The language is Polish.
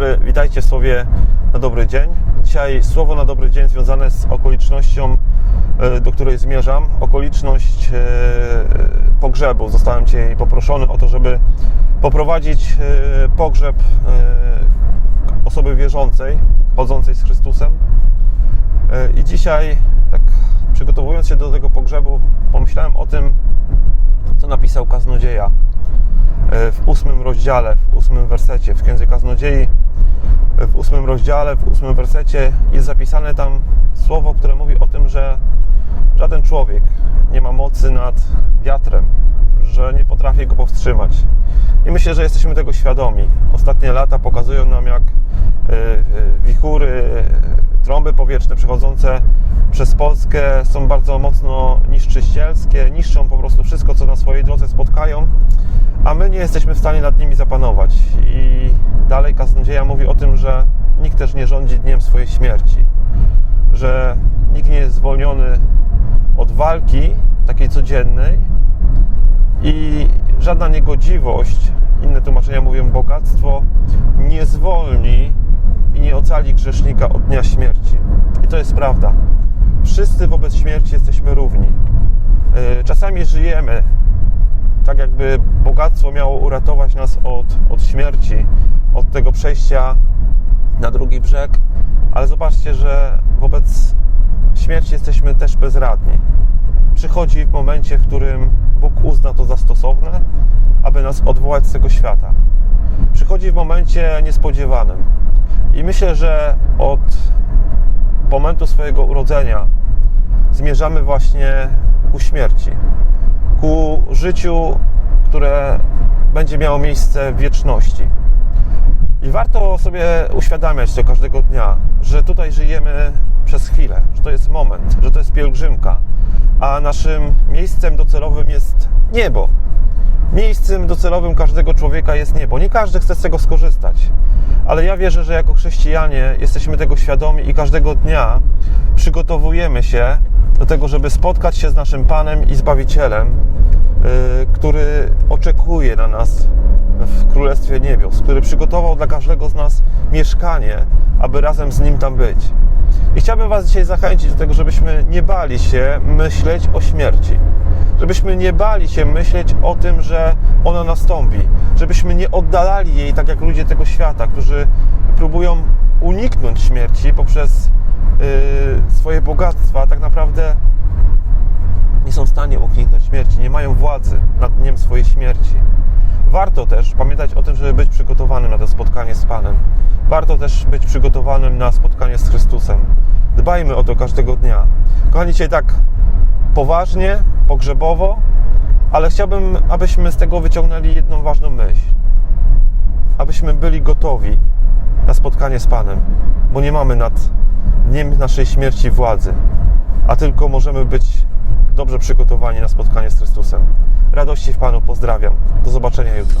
dobry, witajcie w słowie na dobry dzień. Dzisiaj słowo na dobry dzień związane z okolicznością, e, do której zmierzam. Okoliczność e, pogrzebu. Zostałem Cię poproszony o to, żeby poprowadzić e, pogrzeb osoby wierzącej, chodzącej z Chrystusem. I dzisiaj, tak przygotowując się do tego pogrzebu, pomyślałem o tym, co napisał kaznodzieja w ósmym rozdziale, w ósmym wersecie, w Księdze Kaznodziei, w ósmym rozdziale, w ósmym wersecie jest zapisane tam słowo, które mówi o tym, że żaden człowiek nie ma mocy nad wiatrem, że nie potrafi go powstrzymać. I myślę, że jesteśmy tego świadomi. Ostatnie lata pokazują nam, jak e, e, wichury, e, trąby powietrzne przechodzące przez Polskę są bardzo mocno niszczycielskie, niszczą po prostu wszystko, co na swojej drodze spotkają, a my nie jesteśmy w stanie nad nimi zapanować. I dalej kaznodzieja mówi o tym, że nikt też nie rządzi dniem swojej śmierci, że nikt nie jest zwolniony od walki takiej codziennej i żadna niegodziwość, inne tłumaczenia mówią bogactwo, nie zwolni i nie ocali grzesznika od dnia śmierci. I to jest prawda. Wszyscy wobec śmierci jesteśmy równi. Yy, Czasami żyjemy tak, jakby bogactwo miało uratować nas od, od śmierci, od tego przejścia na drugi brzeg, ale zobaczcie, że wobec śmierci jesteśmy też bezradni. Przychodzi w momencie, w którym Bóg uzna to za stosowne, aby nas odwołać z tego świata. Przychodzi w momencie niespodziewanym. I myślę, że od momentu swojego urodzenia zmierzamy właśnie ku śmierci, ku życiu, które będzie miało miejsce w wieczności. I warto sobie uświadamiać to każdego dnia, że tutaj żyjemy przez chwilę, że to jest moment, że to jest pielgrzymka, a naszym miejscem docelowym jest niebo. Miejscem docelowym każdego człowieka jest niebo. Nie każdy chce z tego skorzystać, ale ja wierzę, że jako chrześcijanie jesteśmy tego świadomi i każdego dnia przygotowujemy się do tego, żeby spotkać się z naszym Panem i Zbawicielem, yy, który oczekuje na nas w Królestwie Niebios, który przygotował dla każdego z nas mieszkanie, aby razem z Nim tam być. I chciałbym Was dzisiaj zachęcić do tego, żebyśmy nie bali się myśleć o śmierci. Żebyśmy nie bali się myśleć o tym, że ona nastąpi. Żebyśmy nie oddalali jej tak jak ludzie tego świata, którzy próbują uniknąć śmierci poprzez yy, swoje bogactwa, tak naprawdę nie są w stanie uniknąć śmierci, nie mają władzy nad dniem swojej śmierci. Warto też pamiętać o tym, żeby być przygotowanym na to spotkanie z Panem. Warto też być przygotowanym na spotkanie z Chrystusem. Dbajmy o to każdego dnia. Kochani, dzisiaj tak poważnie, pogrzebowo, ale chciałbym, abyśmy z tego wyciągnęli jedną ważną myśl. Abyśmy byli gotowi na spotkanie z Panem, bo nie mamy nad dniem naszej śmierci władzy, a tylko możemy być dobrze przygotowani na spotkanie z Chrystusem. Radości w Panu pozdrawiam. Do zobaczenia jutro.